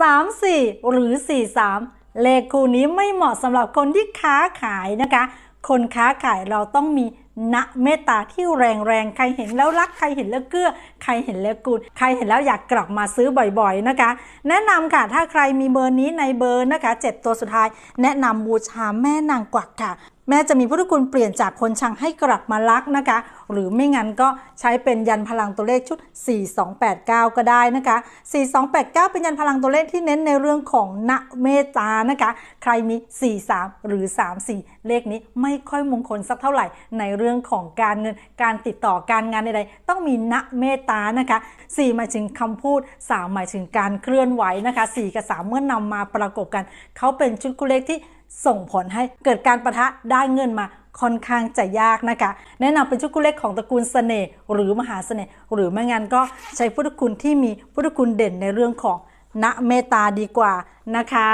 3 4 หรือ 4 3 เลขคู่นี้ไม่เหมาะสำหรับคนที่ค้าขายนะคะ คนค้าขายเราต้องมีณเมตตาที่แรงๆ ใครเห็นแล้วรัก ใครเห็นแล้วเกื้อ ใครเห็นแล้วกูลใครเห็นแล้วอยากกลับมาซื้อบ่อยๆนะคะ แนะนำค่ะ ถ้าใครมีเบอร์นี้ในเบอร์นะคะเจ็ดตัวสุดท้าย แนะนำบูชาแม่นางกวักค่ะแม่จะมีพุทธคุณเปลี่ยนจากคนชังให้กลับมารักนะคะ หรือไม่งั้นก็ใช้เป็นยันพลังตัวเลขชุด 4289 ก็ได้นะคะ 4289 เป็นยันพลังตัวเลขที่เน้นในเรื่องของณเมตตานะคะ ใครมี 43 หรือ 34 เลขนี้ไม่ค่อยมงคลสักเท่าไหร่ในเรื่องของการเงินการติดต่อการงานใดๆต้องมีณเมตตานะคะ 4 หมายถึงคำพูด 3 หมายถึงการเคลื่อนไหวนะคะ 4 กับ 3 เมื่อนำมาประกบกัน เขาเป็นชุดคู่เลขที่ ส่งผลให้เกิดการประทะได้เงินมาค่อนข้างจะยากนะคะ แนะนำเป็นชุดกุเล็กของตระกูลเสน่ห์หรือมหาเสน่ห์หรือไม่งั้นก็ใช้พุทธคุณที่มีพุทธคุณเด่นในเรื่องของณเมตตาดีกว่านะคะ